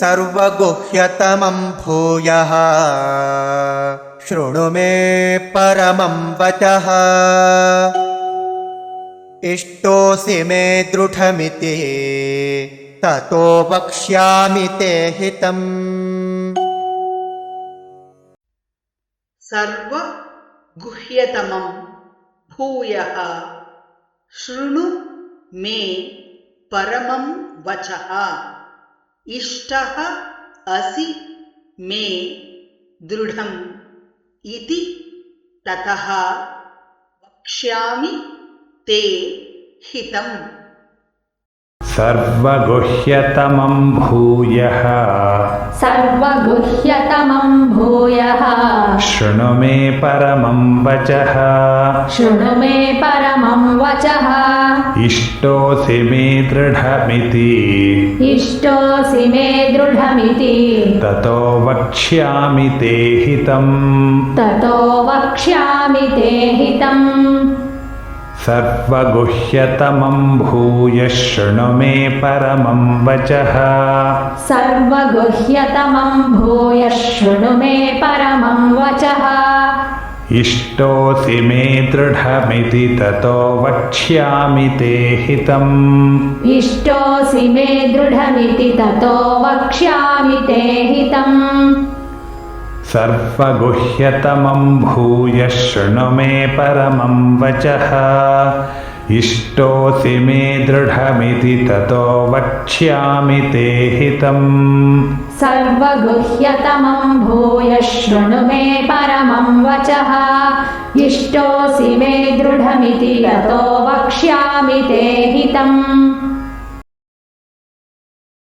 सर्वगुह्यतमं भूयः। शृणु मे परमं वचः। इष्टोऽसि मे दृढमिति ततो वक्ष्यामि ते हितम्। सर्वगुह्यतमं भूयः। शृणु मे परमं वचः इष्टः असि मे दृढम् इति ततः वक्ष्यामि ते हितम्। सर्वगुह्यतमं भूयः। सर्वगुह्यतमं भूयः शृणु मे परमं वचः। शृणु मे परमं वचः। इष्टोऽसि मे दृढमिति। इष्टोऽसि मे दृढमिति। ततो वक्ष्यामि ते हितम्। ततो वक्ष्यामि ते हितम् सर्वगुह्यतमं भूयः शृणु मे परमं वचः। सर्वगुह्यतमं भूयः शृणु मे परमं वचः। इष्टोऽसि मे दृढमिति ततो वक्ष्यामि ते हितम्। इष्टोऽसि मे दृढमिति ततो वक्ष्यामि ते हितम् सर्वगुह्यतमं भूयः शृणु मे परमं वचः। इष्टोऽसि मे दृढमिति ततो वक्ष्यामि ते हितम्। सर्वगुह्यतमं भूयः शृणु मे परमं वचः। इष्टोऽसि मे दृढमिति ततो वक्ष्यामि ते हितम्